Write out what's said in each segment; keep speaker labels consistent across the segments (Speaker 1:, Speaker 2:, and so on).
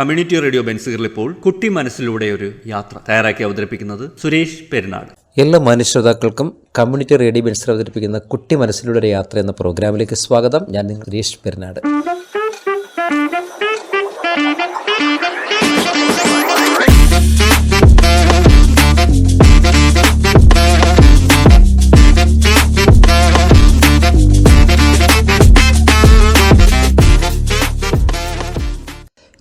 Speaker 1: Community radio ബെൻസുകളിൽ ഇപ്പോൾ കുട്ടി മനസ്സിലൂടെ ഒരു യാത്ര തയ്യാറാക്കി അവതരിപ്പിക്കുന്നത് സുരേഷ് പെരുന്നാട്.
Speaker 2: എല്ലാ മനുഷ്യതാക്കൾക്കും കമ്മ്യൂണിറ്റി റേഡിയോ ബെൻസിൽ അവതരിപ്പിക്കുന്ന കുട്ടി മനസ്സിലൂടെ ഒരു യാത്ര എന്ന പ്രോഗ്രാമിലേക്ക് സ്വാഗതം. ഞാൻ നിങ്ങൾ സുരേഷ് പെരുന്നാട്.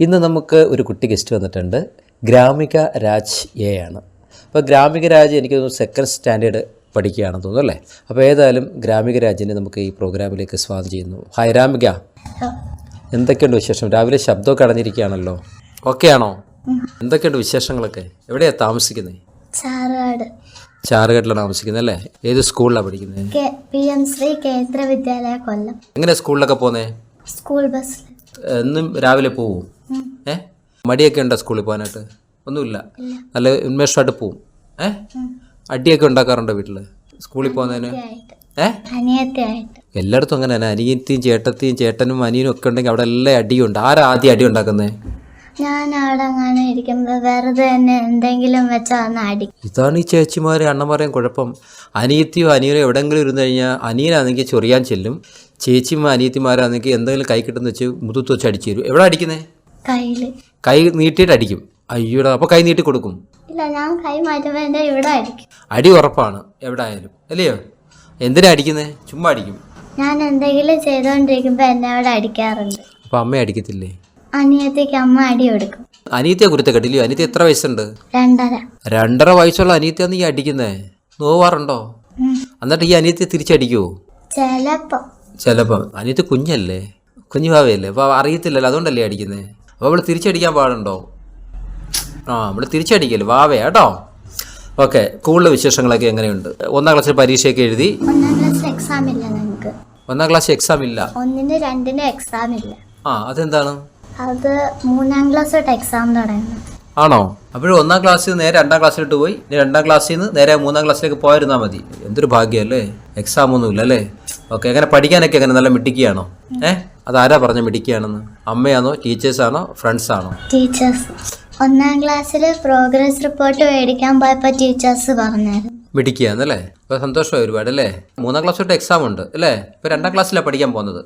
Speaker 2: ഇന്ന് നമുക്ക് ഒരു കുട്ടി ഗസ്റ്റ് വന്നിട്ടുണ്ട്. ഗ്രാമിക രാജ് എ ആണ്. അപ്പോൾ ഗ്രാമിക രാജ് എനിക്ക് തോന്നുന്നു സെക്കൻഡ് സ്റ്റാൻഡേർഡ് പഠിക്കുകയാണെന്ന് തോന്നുന്നു അല്ലേ? അപ്പോൾ ഏതായാലും ഗ്രാമിക രാജിനെ നമുക്ക് ഈ പ്രോഗ്രാമിലേക്ക് സ്വാഗതം ചെയ്യുന്നു. ഹായ് രാമിക എന്തൊക്കെയുണ്ട് വിശേഷം? രാവിലെ ശബ്ദമൊക്കെ അടഞ്ഞിരിക്കുകയാണല്ലോ. ഓക്കെ ആണോ? എന്തൊക്കെയുണ്ട് വിശേഷങ്ങളൊക്കെ? എവിടെയാണ് താമസിക്കുന്നത്
Speaker 3: ചാറുകാട്
Speaker 2: ചാറുകെട്ടിലാണ് താമസിക്കുന്നത് അല്ലേ? ഏത് സ്കൂളിലാണ് പഠിക്കുന്നത്?
Speaker 3: പി എം ശ്രീ കേന്ദ്ര വിദ്യാലയ കൊല്ലം.
Speaker 2: എങ്ങനെ സ്കൂളിലൊക്കെ പോകുന്നത്
Speaker 3: സ്കൂൾ ബസ്സിൽ
Speaker 2: എന്നും രാവിലെ പോവും? ഏ? മടിയൊക്കെ ഉണ്ടോ സ്കൂളിൽ പോകാനായിട്ട്? ഒന്നുമില്ല. നല്ല ഉന്മേഷമായിട്ട് പോവും. ഏ? അടിയൊക്കെ ഉണ്ടാക്കാറുണ്ടോ വീട്ടിൽ സ്കൂളിൽ പോകുന്നതിന്? ഏ? എല്ലായിടത്തും അങ്ങനെ തന്നെ. അനിയത്തിയും ചേട്ടത്തിയും ചേട്ടനും അനിയനും ഒക്കെ ഉണ്ടെങ്കിൽ അവിടെ എല്ലാം അടിയുണ്ട്. ആരാ ആദ്യം അടി ഉണ്ടാക്കുന്നത്
Speaker 3: ഞാൻ അവിടെ അങ്ങനെ ഇരിക്കുമ്പോൾ വെറുതെ തന്നെ എന്തെങ്കിലും
Speaker 2: ഇതാണ് ഈ ചേച്ചിമാരെ അണ്ണന്മാരെയും കുഴപ്പം. അനിയത്തിയോ അനിയനോ എവിടെയെങ്കിലും ഇരുന്ന് കഴിഞ്ഞാൽ അനിയനാണെങ്കിൽ ചൊറിയാൻ ചെല്ലും. ചേച്ചിമാർ അനിയത്തിമാരാണെങ്കിൽ എന്തെങ്കിലും കൈ കിട്ടുന്ന വെച്ച് മുതുത്ത് വെച്ച് അടിച്ചു തരും. എവിടെ അടിക്കുന്നേ? കൈ നീട്ടിട്ട് അടിക്കും അയ്യോടാ അപ്പൊ കൈ നീട്ടി കൊടുക്കും
Speaker 3: ഇല്ല ഞാൻ കൈ ഇവിടെ അടിക്കും.
Speaker 2: അടി ഉറപ്പാണ് എവിടെ ആയാലും അല്ലയോ? എന്തിനാ അടിക്കുന്നത് ചുമ്മാ അടിക്കും.
Speaker 3: ഞാൻ എന്തെങ്കിലും ചെയ്തോണ്ടിരിക്കുമ്പോ എന്നെ അവിടെ അടിക്കാറുണ്ട്.
Speaker 2: അപ്പൊ അമ്മ അടിക്കത്തില്ലേ?
Speaker 3: അനിയത്തേക്ക് അമ്മ അടി കൊടുക്കും.
Speaker 2: അനിയത്തെ കുരുത്ത കെട്ടില്ലയോ? അനിയത്തി എത്ര വയസ്സുണ്ട്?
Speaker 3: രണ്ടര.
Speaker 2: രണ്ടര വയസ്സുള്ള അനിയത്തെ ഈ അടിക്കുന്നേ? നോവാറുണ്ടോ. എന്നിട്ട് ഈ അനിയത്തെ തിരിച്ചടിക്കോ
Speaker 3: ചെലപ്പോ.
Speaker 2: ചിലപ്പം. അനിയത്തി കുഞ്ഞല്ലേ? കുഞ്ഞു ഭാവയല്ലേ അപ്പൊ അറിയത്തില്ലല്ലോ അതുകൊണ്ടല്ലേ അടിക്കുന്നത് അപ്പോൾ അവൾ തിരിച്ചടിക്കാൻ പാടുണ്ടോ? ആ നമ്മൾ തിരിച്ചടിക്കൽ. വാവേ കേട്ടോ? ഓക്കെ കൂടുതൽ വിശേഷങ്ങളൊക്കെ എങ്ങനെയുണ്ട്? ഒന്നാം ക്ലാസ്സിൽ പരീക്ഷയൊക്കെ എഴുതി?
Speaker 3: ഒന്നാം ക്ലാസ് എക്സാം ഇല്ല
Speaker 2: ഒന്നാം ക്ലാസ് എക്സാം ഇല്ല?
Speaker 3: ഒന്നിന് രണ്ടിന് എക്സാം ഇല്ല.
Speaker 2: ആ അതെന്താണ്?
Speaker 3: അത് മൂന്നാം ക്ലാസ് തൊട്ട് എക്സാം തുടങ്ങുന്നു.
Speaker 2: ആണോ? അപ്പോഴും ഒന്നാം ക്ലാസ്സിൽ നിന്ന് നേരെ രണ്ടാം ക്ലാസ്സിലോട്ട് പോയി. ഇനി രണ്ടാം ക്ലാസ്സിൽ നിന്ന് നേരെ മൂന്നാം ക്ലാസ്സിലേക്ക് പോയിരുന്നാൽ മതി. എന്തൊരു ഭാഗ്യമല്ലേ എക്സാം ഒന്നുമില്ല അല്ലേ? ഓക്കെ എങ്ങനെ പഠിക്കാനൊക്കെ എങ്ങനെ നല്ല മിട്ടിക്കുകയാണോ ഏ? അതാരാ പറഞ്ഞ മിടിക്കുകയാണെന്ന്? അമ്മയാണോ ടീച്ചേഴ്സാണോ ഫ്രണ്ട്സാണോ?
Speaker 3: ടീച്ചേഴ്സ്. ഒന്നാം ക്ലാസ്സിൽ പ്രോഗ്രസ് റിപ്പോർട്ട് മേടിക്കാൻ പോയപ്പോൾ ടീച്ചേഴ്സ് പറഞ്ഞായിരുന്നു
Speaker 2: മിടിക്കുകയാന്നല്ലേ ഇപ്പൊ സന്തോഷമായി ഒരുപാട് അല്ലേ മൂന്നാം ക്ലാസ് തൊട്ട് എക്സാം ഉണ്ട് അല്ലേ? ഇപ്പൊ രണ്ടാം ക്ലാസ്സിലാണ് പഠിക്കാൻ പോകുന്നത്.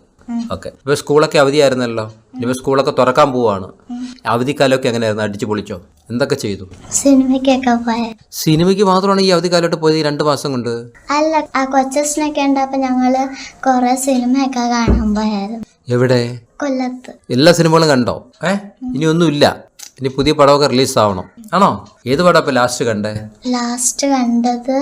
Speaker 2: ഓക്കെ. ഇപ്പൊ സ്കൂളൊക്കെ അവധിയായിരുന്നല്ലോ? ഇനിയിപ്പോ സ്കൂളൊക്കെ തുറക്കാൻ പോവാണ്. അവധിക്കാലമൊക്കെ എങ്ങനെയായിരുന്നു? അടിച്ചു പൊളിച്ചോ? എന്തൊക്കെ ചെയ്തു?
Speaker 3: സിനിമയ്ക്കൊക്കെ പോയ.
Speaker 2: സിനിമയ്ക്ക് മാത്രമാണ് ഈ അവധിക്കാലത്ത് പോയത് രണ്ടു മാസം കൊണ്ട്?
Speaker 3: അല്ല ആ കൊച്ചസിനൊക്കെ ഉണ്ടപ്പോൾ ഞങ്ങൾ കൊറേ സിനിമയൊക്കെ കാണാൻ പോയായിരുന്നു.
Speaker 2: എവിടെ? എല്ലാ സിനിമകളും കണ്ടോ? ഏ? ഇനി ഒന്നുമില്ല. ഇനി പുതിയ പടമൊക്കെ റിലീസ് ആവണം ആണോ? ഏത് പടം ഇപ്പൊ ലാസ്റ്റ് കണ്ടേ?
Speaker 3: ലാസ്റ്റ് കണ്ടത്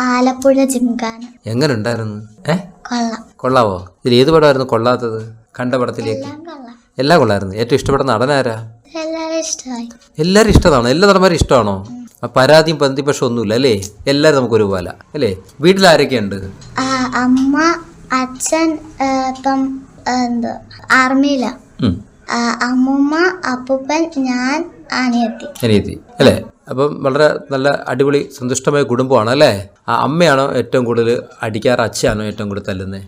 Speaker 3: ആലപ്പുഴ ജിംഖാന.
Speaker 2: എങ്ങനെ ഉണ്ടായിരുന്നു ഏ?
Speaker 3: കൊള്ളാം.
Speaker 2: കൊള്ളാവോ? ഇതിൽ ഏത് പടമായിരുന്നു കൊള്ളാത്തത്? കണ്ട പടത്തിലേക്ക്.
Speaker 3: എല്ലാം
Speaker 2: കൊള്ളായിരുന്നു. ഏറ്റവും ഇഷ്ടപ്പെട്ട നടനാരാ എല്ലാരും ഇഷ്ടമാണോ. എല്ലാ നടന്മാരും ഇഷ്ടമാണോ? പരാതിയും പന്തിപക്ഷം ഒന്നുമില്ല അല്ലേ? എല്ലാരും നമുക്ക് ഒരുപോലെ അല്ലേ? വീട്ടിൽ ആരൊക്കെയുണ്ട്?
Speaker 3: അമ്മ അച്ഛൻ ഇപ്പം എന്തോ
Speaker 2: ആർമിയില.
Speaker 3: അമ്മൂമ്മ അപ്പൂപ്പൻ ഞാൻ അനിയത്തി.
Speaker 2: അനിയത്തി അല്ലേ? അപ്പം വളരെ നല്ല അടിപൊളി സന്തുഷ്ടമായ കുടുംബമാണ് അല്ലേ? ആ അമ്മയാണോ ഏറ്റവും കൂടുതൽ അടിക്കാറ് അച്ഛയാണോ ഏറ്റവും കൂടുതൽ തല്ലുന്നേ?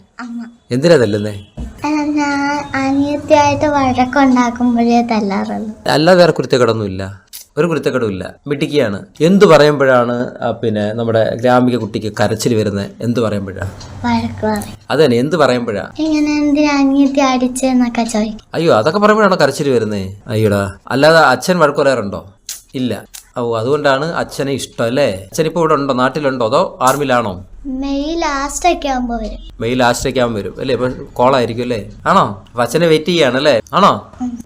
Speaker 2: എന്തിനാ തല്ലുന്നേ?
Speaker 3: അനിയത്തിയായിട്ട് വഴക്കുണ്ടാക്കുമ്പോഴേ തല്ലാറുള്ളൂ.
Speaker 2: അല്ലാതെ വേറെ കുരുത്തക്കേടൊന്നുമില്ല. ഒരു കുരുത്തക്കേടുമില്ല. മിട്ടിക്കുകയാണ് എന്തു പറയുമ്പോഴാണ് പിന്നെ നമ്മുടെ ഗ്രാമിക കുട്ടിക്ക് കരച്ചിൽ വരുന്നത്? എന്ത് പറയുമ്പോഴാണ് അത് തന്നെ എന്ത്
Speaker 3: പറയുമ്പോഴാണ്
Speaker 2: അയ്യോ അതൊക്കെ പറയുമ്പോഴാണോ കരച്ചിൽ വരുന്നത് അയ്യോടാ. അല്ലാതെ അച്ഛൻ വഴക്ക് പറയാറുണ്ടോ ഇല്ല. ഓ അതുകൊണ്ടാണ് അച്ഛനെ ഇഷ്ടം അല്ലേ? അച്ഛൻ ഇപ്പൊ ഇവിടെ ഉണ്ടോ? നാട്ടിലുണ്ടോ? അതോ ആർമിയിലാണോ?
Speaker 3: മെയ് ലാസ്റ്റ് ഒക്കെ ആകുമ്പോ വരും.
Speaker 2: മെയ് ലാസ്റ്റ് ഒക്കെ ആകുമ്പോൾ വരും അല്ലേ? ഇപ്പൊ കോളായിരിക്കും അല്ലേ? ആണോ? അപ്പൊ അച്ഛനെ വെയിറ്റ് ചെയ്യാണ് അല്ലേ? ആണോ?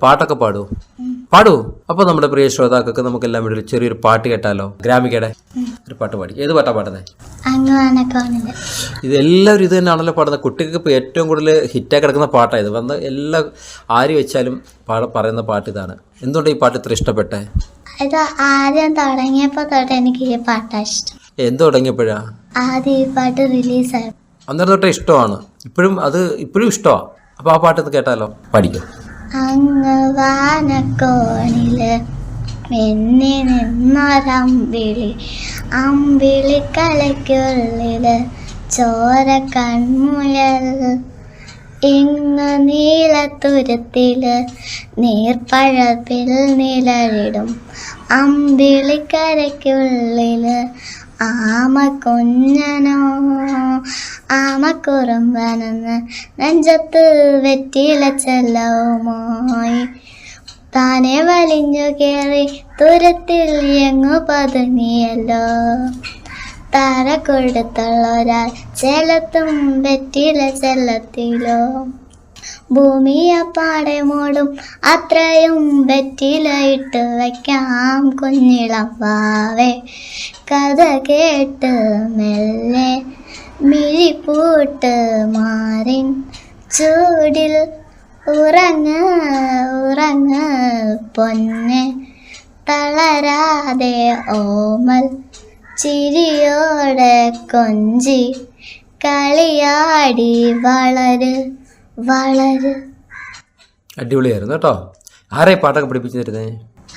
Speaker 2: പാട്ടൊക്കെ പാടൂ പാടൂ. അപ്പൊ നമ്മുടെ പ്രിയ ശ്രോതാക്കൾക്ക് നമുക്ക് എല്ലാം കൂടി ഒരു ചെറിയൊരു പാട്ട് കേട്ടാലോ? ഗ്രാമികയുടെ ഒരു പാട്ട് പാടി. ഏത് പാട്ടാ പാടുന്നത്.
Speaker 3: ഇതെല്ലാവരും
Speaker 2: ഇത് എല്ലാവരും ഇത് തന്നെയാണല്ലോ പാടുന്നത്. കുട്ടികൾക്ക് ഏറ്റവും കൂടുതൽ ഹിറ്റായി കിടക്കുന്ന പാട്ടാണ് ഇത്. വന്ന് എല്ലാ ആര് വെച്ചാലും പാട പറയുന്ന പാട്ട് ഇതാണ്. എന്തുകൊണ്ട് ഈ പാട്ട് ഇത്ര ഇഷ്ടപ്പെട്ടേ?
Speaker 3: ഇത് ആദ്യം തുടങ്ങിയപ്പോൾ തൊട്ട് എനിക്ക് ഈ പാട്ടാ ഇഷ്ടം.
Speaker 2: എന്ത് തുടങ്ങിയപ്പോഴാ?
Speaker 3: ആദ്യം ഈ പാട്ട് റിലീസായി.
Speaker 2: അന്നേരം തൊട്ടേ ഇഷ്ടമാണ്. ഇപ്പോഴും അത് ഇപ്പോഴും ഇഷ്ടമാണ് അപ്പോൾ ആ പാട്ട് കേട്ടാലോ? പഠിക്കും.
Speaker 3: അങ്ങ് വാനക്കോണിൽ മിന്നി നിന്നൊരമ്പിളി അമ്പിളി കലയ്ക്കുള്ളിൽ ചോര കൺമുയൽ. ഇന്ന് നീലത്തുരത്തിൽ നീർപ്പഴപ്പിൽ അമ്പിളി അമ്പിളിക്കരയ്ക്കുള്ളിൽ ആമ കൊഞ്ഞനോ ആമ കുറുമ്പനെന്ന് നെഞ്ചത്ത് വെറ്റില ചെല്ലവുമായി താനെ വലിഞ്ഞു കയറി തുരത്തിൽ എങ്ങു പതുങ്ങിയല്ലോ? താര കൊടുത്തുള്ള ഒരാൾ ചെലത്തും വെറ്റില ചെല്ലത്തിലോ? ഭൂമിയപ്പാടെ മൂടും. അത്രയും വെറ്റിലയിട്ട് വയ്ക്കാം കുഞ്ഞിളപ്പാവേ കഥ കേട്ട് മെല്ലെ മിഴിപ്പൂട്ട് മാറിൻ. ചൂടിൽ ഉറങ്ങ് ഉറങ്ങ് പൊന്നെ. തളരാതെ ഓമൽ ചിരിയോടെ കൊഞ്ചി. കളിയാടി വളര്. വളര്
Speaker 2: അടിപൊളിയായിരുന്നു കേട്ടോ. ആരെ പാട്ടൊക്കെ പഠിപ്പിച്ചു തരുന്നേ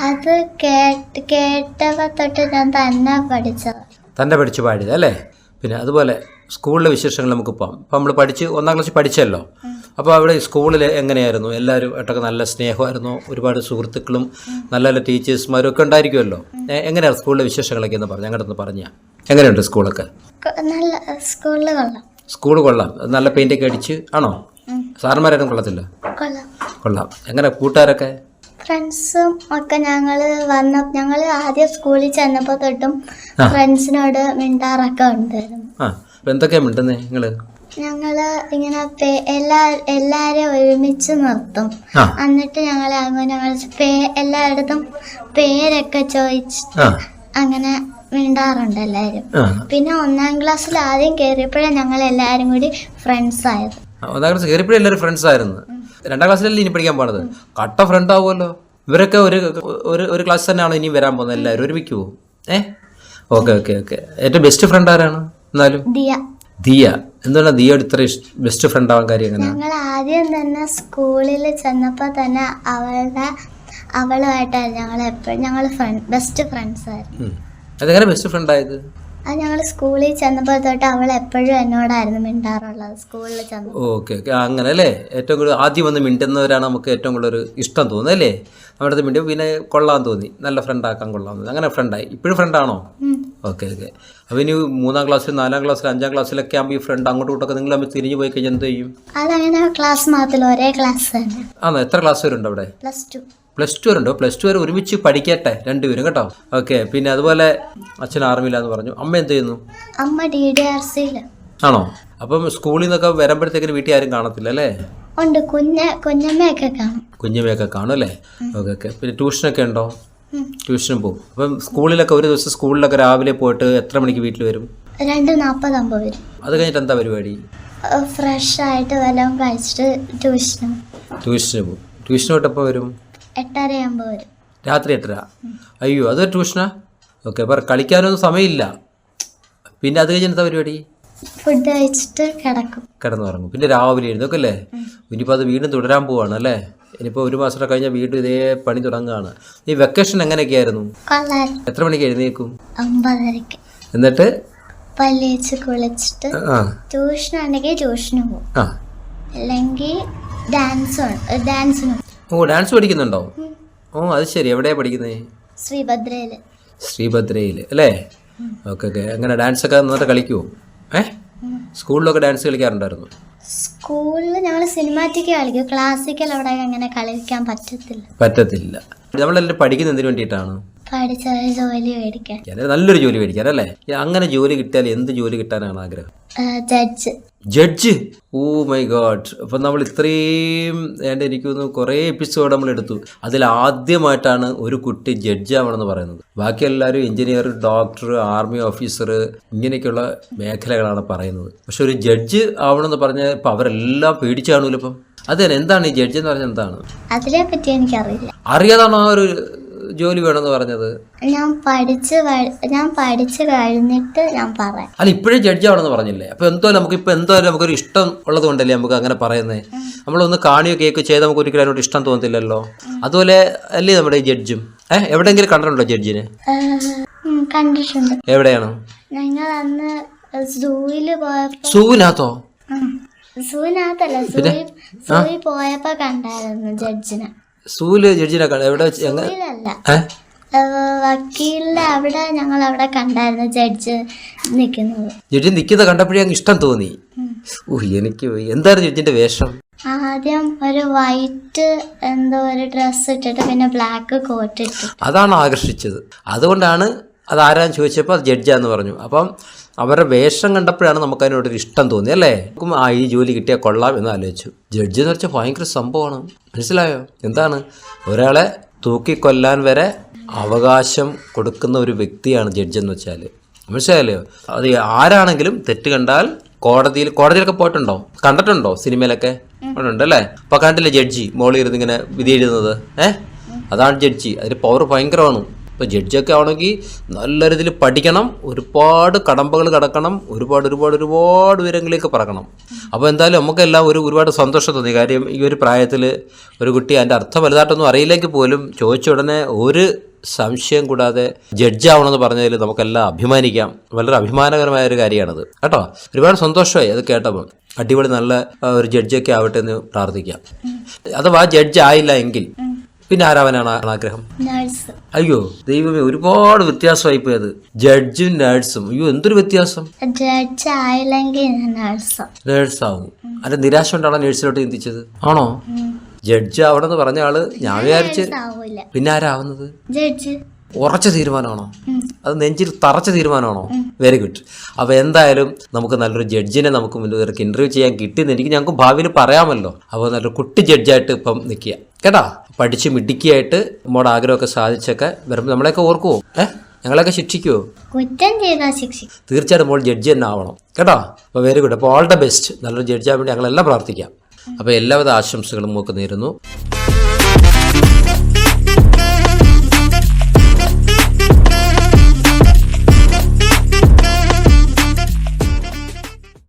Speaker 3: അത് കേട്ട് കേട്ടവ തൊട്ട് ഞാൻ തന്നെ പഠിച്ചത്.
Speaker 2: തന്നെ പഠിച്ച് പാടിയത് അല്ലേ? പിന്നെ അതുപോലെ സ്കൂളിലെ വിശേഷങ്ങൾ നമുക്ക് പോകാം അപ്പോൾ നമ്മൾ പഠിച്ച് ഒന്നാം ക്ലാസ്സിൽ പഠിച്ചല്ലോ. അപ്പോൾ അവിടെ സ്കൂളിൽ എങ്ങനെയായിരുന്നു? എല്ലാവരും ആയിട്ടൊക്കെ നല്ല സ്നേഹമായിരുന്നു. ഒരുപാട് സുഹൃത്തുക്കളും നല്ല നല്ല ടീച്ചേഴ്സ്മാരും ഒക്കെ ഉണ്ടായിരിക്കുമല്ലോ. എങ്ങനെയാണ് സ്കൂളിലെ വിശേഷങ്ങളൊക്കെ എന്ന് പറഞ്ഞു? ഞങ്ങളുടെ ഒന്ന് പറഞ്ഞാൽ എങ്ങനെയുണ്ട് സ്കൂളൊക്കെ?
Speaker 3: നല്ല സ്കൂളിൽ കൊള്ളാം.
Speaker 2: സ്കൂൾ കൊള്ളാം. നല്ല പെയിന്റൊക്കെ അടിച്ച് ആണോ. സാറന്മാരാരും കൊള്ളത്തില്ല?
Speaker 3: കൊള്ളാം.
Speaker 2: എങ്ങനെ കൂട്ടുകാരൊക്കെ?
Speaker 3: ഫ്രണ്ട്സും ഒക്കെ ഞങ്ങൾ വന്ന ഞങ്ങൾ ആദ്യം സ്കൂളിൽ ചെന്നപ്പോൾ തൊട്ടും. ഫ്രണ്ട്സിനോട് മിണ്ടാറൊക്കെ ഉണ്ടായിരുന്നു.
Speaker 2: ആ മിണ്ടുന്നേ നിങ്ങൾ
Speaker 3: ഞങ്ങൾ ഇങ്ങനെ പേ- എല്ലാ എല്ലാരെയും ഒരുമിച്ച് നിർത്തും.
Speaker 2: ആ.
Speaker 3: എന്നിട്ട് ഞങ്ങൾ അങ്ങനെ ഞങ്ങൾ പേ എല്ലായിടത്തും പേരൊക്കെ ചോദിച്ച്
Speaker 2: ആ.
Speaker 3: അങ്ങനെ മിണ്ടാറുണ്ട് എല്ലാവരും
Speaker 2: ആ.
Speaker 3: പിന്നെ ഒന്നാം ക്ലാസ്സിൽ ആദ്യം കേറിയപ്പോഴേ ഞങ്ങൾ എല്ലാവരും കൂടി ഫ്രണ്ട്സ് ആയത്
Speaker 2: ഒന്നാം ക്ലാസ് കയറിയപ്പോഴും എല്ലാവരും ഫ്രണ്ട്സ് ആയിരുന്നു. രണ്ടാം ക്ലാസ്സിലല്ലേ ഇനി പഠിക്കാൻ പോണത്. കട്ട ഫ്രണ്ട് ആവുമല്ലോ. ഇവരൊക്കെ ഒരു ഒരു ഒരു ക്ലാസ് തന്നെയാണ് ഇനി വരാൻ പോകുന്നത്. എല്ലാവരും ഒരുമിക്ക് പോകും. ഏ? ഓക്കെ ഓക്കെ ഓക്കെ ഏറ്റവും ബെസ്റ്റ് ഫ്രണ്ട് ആരാണ്? എന്നാലും?
Speaker 3: ദിയ.
Speaker 2: എന്തുകൊണ്ടാണ് ദിയോട് ഇത്ര ബെസ്റ്റ് ഫ്രണ്ട് ആവാൻ കാര്യം
Speaker 3: ഞങ്ങൾ ആദ്യം തന്നെ സ്കൂളിൽ ചെന്നപ്പോൾ തന്നെ അവളുടെ അവളുമായിട്ടായിരുന്നു ഞങ്ങൾ എപ്പോഴും ഞങ്ങൾ ബെസ്റ്റ് ഫ്രണ്ട്സ് ആയിരുന്നു.
Speaker 2: അതെങ്ങനെ ബെസ്റ്റ് ഫ്രണ്ട് ആയത്?
Speaker 3: അത് ഞങ്ങൾ സ്കൂളിൽ ചെന്നപ്പോൾ തൊട്ട് അവൾ എപ്പോഴും എന്നോടായിരുന്നു മിണ്ടാറുള്ളത്. സ്കൂളിൽ ചെന്ന്
Speaker 2: ഓക്കെ ഓക്കെ. അങ്ങനെ അല്ലേ ഏറ്റവും കൂടുതൽ ആദ്യം വന്ന് മിണ്ടുന്നവരാണ് നമുക്ക് ഏറ്റവും കൂടുതൽ ഒരു ഇഷ്ടം തോന്നുന്നത് അല്ലേ? നമ്മുടെ അടുത്ത് മിണ്ടും പിന്നെ കൊള്ളാൻ തോന്നി. നല്ല ഫ്രണ്ട് ആക്കാൻ കൊള്ളാൻ തോന്നി. അങ്ങനെ ഫ്രണ്ടായി ഇപ്പോഴും ഫ്രണ്ടാണോ. Okay okay. അപ്പോൾ ഇനി മൂന്നാം ക്ലാസ്സിൽ നാലാം ക്ലാസ്സിൽ അഞ്ചാം ക്ലാസ്സിലൊക്കെ ആകുമ്പോൾ ഈ ഫ്രണ്ട് അങ്ങോട്ടും ഇങ്ങോട്ടൊക്കെ നിങ്ങൾ തമ്മിൽ തിരിഞ്ഞു പോയി കഴിഞ്ഞാൽ എന്ത് ചെയ്യും?
Speaker 3: അതങ്ങനെ ക്ലാസ് മാത്രമല്ല ഒരേ ക്ലാസ് തന്നെ.
Speaker 2: ആണോ എത്ര ക്ലാസ് വരുന്നുണ്ട് അവിടെ?
Speaker 3: പ്ലസ് ടു
Speaker 2: പ്ലസ് ടു വരെ ഉണ്ടോ? പ്ലസ് ടു വരെ ഒരുമിച്ച് പഠിക്കട്ടെ രണ്ടുപേരും കേട്ടോ. ഓക്കെ പിന്നെ അതുപോലെ അച്ഛൻ ആർമിയിലാന്ന് പറഞ്ഞു. അമ്മ എന്ത് ചെയ്യുന്നു?
Speaker 3: അമ്മ ഡി ഡി ആർ
Speaker 2: ആണോ? അപ്പം സ്കൂളിൽ നിന്നൊക്കെ വരുമ്പോഴത്തേക്കിന് വീട്ടിൽ ആരും കാണത്തില്ല അല്ലേ?
Speaker 3: ഉണ്ട് കുഞ്ഞ കുഞ്ഞമ്മയൊക്കെ കാണും.
Speaker 2: കുഞ്ഞമ്മയൊക്കെ കാണും അല്ലേ? Okay okay. പിന്നെ ട്യൂഷനൊക്കെ ഉണ്ടോ. ട്യൂഷനും പോകും. അപ്പം സ്കൂളിലൊക്കെ ഒരു ദിവസം സ്കൂളിലൊക്കെ രാവിലെ പോയിട്ട് എത്ര മണിക്ക് വീട്ടിൽ വരും?
Speaker 3: രണ്ട് നാൽപ്പതാകുമ്പോൾ വരും.
Speaker 2: അത് കഴിഞ്ഞിട്ട് എന്താ പരിപാടി?
Speaker 3: ഫ്രഷ് ആയിട്ട് വല്ലതും കഴിച്ചിട്ട് ട്യൂഷനും
Speaker 2: ട്യൂഷന് പോകും. ട്യൂഷനോട്ടപ്പോൾ വരും?
Speaker 3: എട്ടരയാകുമ്പോൾ വരും.
Speaker 2: രാത്രി എട്ടര. അയ്യോ അത് ട്യൂഷനാ ഓക്കെ പറ കളിക്കാനൊന്നും സമയമില്ല. പിന്നെ അത് കഴിഞ്ഞ എന്താ പരിപാടി?
Speaker 3: ഫുഡ് കഴിച്ചിട്ട് കിടക്കും.
Speaker 2: കിടന്നുറങ്ങും. പിന്നെ രാവിലെ എഴുന്നൊക്കെ അല്ലേ ഇനിയിപ്പോൾ അത് വീണ്ടും തുടരാൻ പോവാണ് അല്ലേ? ഇനിയിപ്പോൾ ഒരു മാസം കഴിഞ്ഞാൽ വീണ്ടും ഇതേ പണി തുടങ്ങുകയാണ് ഈ വെക്കേഷൻ എങ്ങനെയൊക്കെയായിരുന്നു? എത്ര മണിക്ക് എഴുന്നേക്കും
Speaker 3: ഒമ്പതരക്ക്.
Speaker 2: എന്നിട്ട്?
Speaker 3: പല്ലേച്ച് കുളിച്ചിട്ട് ട്യൂഷൻ ആണെങ്കിൽ ട്യൂഷന് പോകും അല്ലെങ്കിൽ ഡാൻസ് ഡാൻസിന്
Speaker 2: ഓ ഡാൻസ് പഠിക്കുന്നുണ്ടോ? ഓ അത് ശരി. എവിടെയാ പഠിക്കുന്നത്
Speaker 3: ശ്രീഭദ്രയിൽ.
Speaker 2: ശ്രീഭദ്രയിൽ അല്ലേ? Okay okay. അങ്ങനെ ഡാൻസ് ഒക്കെ നന്നായിട്ട് കളിക്കുമോ ഏ? സ്കൂളിലൊക്കെ ഡാൻസ് കളിക്കാറുണ്ടായിരുന്നു?
Speaker 3: സ്കൂളിൽ ഞങ്ങൾ സിനിമാറ്റിക് കളിക്കും. ക്ലാസിക്കൽ അവിടെ അങ്ങനെ കളിക്കാൻ പറ്റത്തില്ല.
Speaker 2: പറ്റത്തില്ല. നമ്മളെല്ലാം പഠിക്കുന്നത് എന്തിനു വേണ്ടിയിട്ടാണ്?
Speaker 3: ജോലി മേടിക്കാൻ.
Speaker 2: നല്ലൊരു ജോലി മേടിക്കാൻ അല്ലേ? അങ്ങനെ ജോലി കിട്ടിയാൽ എന്ത് ജോലി കിട്ടാനാണ് ആഗ്രഹം?
Speaker 3: Judge.
Speaker 2: Judge? Oh my God. അപ്പം നമ്മൾ ഇത്രയും ഏണ്ട എനിക്ക് തോന്നുന്നു കുറേ എപ്പിസോഡ് നമ്മൾ എടുത്തു. അതിൽ ആദ്യമായിട്ടാണ് ഒരു കുട്ടി ജഡ്ജ് ആവണമെന്ന് പറയുന്നത്. ബാക്കി എല്ലാവരും എഞ്ചിനീയർ ഡോക്ടർ ആർമി ഓഫീസർ ഇങ്ങനെയൊക്കെയുള്ള മേഖലകളാണ് പറയുന്നത്. പക്ഷെ ഒരു ജഡ്ജ് ആവണമെന്ന് പറഞ്ഞാൽ ഇപ്പം അവരെല്ലാം പേടിച്ചാണല്ലോ ഇപ്പം? അത് തന്നെ. എന്താണ് ഈ ജഡ്ജ് എന്ന് പറഞ്ഞാൽ എന്താണ്?
Speaker 3: അതിനെ പറ്റി എനിക്കറിയില്ല.
Speaker 2: അറിയാതാണോ ആ ഒരു ജോലി വേണമെന്ന് പറഞ്ഞത്?
Speaker 3: ഞാൻ പഠിച്ച് ഞാൻ പഠിച്ച് കഴിഞ്ഞിട്ട് ഞാൻ പറയാം.
Speaker 2: അല്ല ഇപ്പോഴും ജഡ്ജ് ആവണമെന്ന് പറഞ്ഞില്ലേ? അപ്പൊ എന്തോ നമുക്ക് ഇപ്പൊ എന്തോ നമുക്കൊരു ഇഷ്ടം ഉള്ളത് കൊണ്ടല്ലേ നമുക്ക് അങ്ങനെ പറയുന്നത് നമ്മളൊന്ന് കാണിയോ കേക്ക് ചെയ്താൽ നമുക്ക് ഒരിക്കലും അതിനോട് ഇഷ്ടം തോന്നത്തില്ലല്ലോ? അതുപോലെ അല്ലേ നമ്മുടെ ഈ ജഡ്ജും? ഏഹ് എവിടെയെങ്കിലും കണ്ടിട്ടുണ്ടോ ജഡ്ജിനെ?
Speaker 3: ഏഹ്, ഉം, കണ്ടിട്ടുണ്ട്.
Speaker 2: എവിടെയാണ്?
Speaker 3: ഞങ്ങൾ അന്ന് സൂവിൽ പോയപ്പോൾ
Speaker 2: സൂവിനകത്തോ
Speaker 3: സൂവിനകത്തല്ല സൂവിൽ സൂയി പോയപ്പോ കണ്ടായിരുന്നു ജഡ്ജിനെ.
Speaker 2: സൂൽ ജഡ്ജിനെ ക- എവിടെ വെച്ച് എങ്ങനെ ഏ?
Speaker 3: വക്കീലിന്റെ അവിടെ ഞങ്ങൾ അവിടെ കണ്ടായിരുന്നു ജഡ്ജ് നിൽക്കുന്നത്.
Speaker 2: ജഡ്ജി നിൽക്കുന്നത് കണ്ടപ്പോഴേ അങ്ങ് ഇഷ്ടം തോന്നി. ഓ എനിക്ക്. എന്തായിരുന്നു ജഡ്ജിന്റെ വേഷം?
Speaker 3: ആദ്യം ഒരു വൈറ്റ് എന്തോ ഒരു ഡ്രസ്സ് ഇട്ടിട്ട് പിന്നെ ബ്ലാക്ക് കോട്ട് ഇട്ടു
Speaker 2: അതാണ് ആകർഷിച്ചത്. അതുകൊണ്ടാണ് അത് ആരാന്ന് ചോദിച്ചപ്പോൾ അത് ജഡ്ജാന്ന് പറഞ്ഞു. അപ്പം അവരുടെ വേഷം കണ്ടപ്പോഴാണ് നമുക്ക് അതിനോടൊരു ഇഷ്ടം തോന്നി അല്ലേ? നമുക്കും ആ ഈ ജോലി കിട്ടിയാൽ കൊള്ളാം എന്ന് ആലോചിച്ചു. ജഡ്ജി എന്ന് വെച്ചാൽ ഭയങ്കര സംഭവമാണ്. മനസ്സിലായോ? എന്താണ്? ഒരാളെ തൂക്കിക്കൊല്ലാൻ വരെ അവകാശം കൊടുക്കുന്ന ഒരു വ്യക്തിയാണ് ജഡ്ജ് എന്ന് വെച്ചാൽ മനസ്സിലായല്ലോ? അത് ആരാണെങ്കിലും തെറ്റ് കണ്ടാൽ കോടതിയിൽ കോടതിയിലൊക്കെ പോയിട്ടുണ്ടോ? കണ്ടിട്ടുണ്ടോ സിനിമയിലൊക്കെ? ഉണ്ട് അല്ലേ? അപ്പൊ കണ്ടില്ലേ ജഡ്ജി മോളിൽ ഇരുന്ന് ഇങ്ങനെ വിധി എഴുതുന്നത്? ഏഹ് അതാണ് ജഡ്ജി. അതിന് പവർ ഭയങ്കരമാണ്. ഇപ്പോൾ ജഡ്ജൊക്കെ ആണെങ്കിൽ നല്ല രീതിയിൽ പഠിക്കണം ഒരുപാട് കടമ്പകൾ കടക്കണം ഒരുപാട് ഒരുപാട് ഒരുപാട് ഉയരങ്ങളിലേക്ക് പറക്കണം. അപ്പോൾ എന്തായാലും നമുക്കെല്ലാം ഒരു ഒരുപാട് സന്തോഷം തോന്നി. കാര്യം ഈ ഒരു പ്രായത്തിൽ ഒരു കുട്ടി അതിന്റെ അർത്ഥം വലുതായിട്ടൊന്നും അറിയില്ലെങ്കിൽ പോലും ചോദിച്ച ഉടനെ ഒരു സംശയം കൂടാതെ ജഡ്ജാവണമെന്ന് പറഞ്ഞതിൽ നമുക്കെല്ലാം അഭിമാനിക്കാം. വളരെ അഭിമാനകരമായ ഒരു കാര്യമാണത്. കേട്ടോ? ഒരുപാട് സന്തോഷമായി അത് കേട്ടപ്പോൾ അടിപൊളി നല്ല ഒരു ജഡ്ജൊക്കെ ആവട്ടെ എന്ന് പ്രാർത്ഥിക്കാം. അഥവാ ജഡ്ജ് ആയില്ല എങ്കിൽ പിന്നെ ആരാവനാണ് ആഗ്രഹം? അയ്യോ ദൈവമേ ഒരുപാട് വ്യത്യാസമായി പോയത് ജഡ്ജും നേഴ്സും അയ്യോ എന്തൊരു വ്യത്യാസം?
Speaker 3: ജഡ്ജ് ആയില്ലെങ്കിൽ
Speaker 2: നേഴ്സാവും അല്ല നിരാശ കൊണ്ടാണോ നേഴ്സിലോട്ട് ചിന്തിച്ചത്? ആണോ? ജഡ്ജ് അവിടെ എന്ന് പറഞ്ഞ ആൾ ഞാൻ വിചാരിച്ച് പിന്നെ ആരാവുന്നത്
Speaker 3: ജഡ്ജ്
Speaker 2: ഉറച്ച തീരുമാനമാണോ? അത് നെഞ്ചിൽ തറച്ച തീരുമാനമാണോ? വെരി ഗുഡ് അപ്പോൾ എന്തായാലും നമുക്ക് നല്ലൊരു ജഡ്ജിനെ നമുക്ക് മുന്നേ ഇവർക്ക് ഇന്റർവ്യൂ ചെയ്യാൻ കിട്ടിയെന്ന് എനിക്ക് ഞങ്ങൾക്ക് ഭാവിയിൽ പറയാമല്ലോ. അപ്പോൾ നല്ലൊരു കുട്ടി ജഡ്ജായിട്ട് ഇപ്പം നിൽക്കുക. കേട്ടാ? പഠിച്ച് മിടുക്കിയായിട്ട് നമ്മുടെ ആഗ്രഹമൊക്കെ സാധിച്ചൊക്കെ വരുമ്പോൾ നമ്മളെയൊക്കെ ഓർക്കുവോ? ഏഹ് ഞങ്ങളെയൊക്കെ ശിക്ഷിക്കുവോ?
Speaker 3: കുറ്റം ചെയ്താൽ ശിക്ഷിക്കും
Speaker 2: തീർച്ചയായിട്ടും മോൾ ജഡ്ജി തന്നെ ആവണം. കേട്ടോ? അപ്പോൾ വെരി ഗുഡ് അപ്പോൾ ഓൾ ദ ബെസ്റ്റ് നല്ലൊരു ജഡ്ജാൻ വേണ്ടി ഞങ്ങളെല്ലാം പ്രാർത്ഥിക്കാം. അപ്പോൾ എല്ലാവിധ ആശംസകളും നമുക്ക് നേരുന്നു.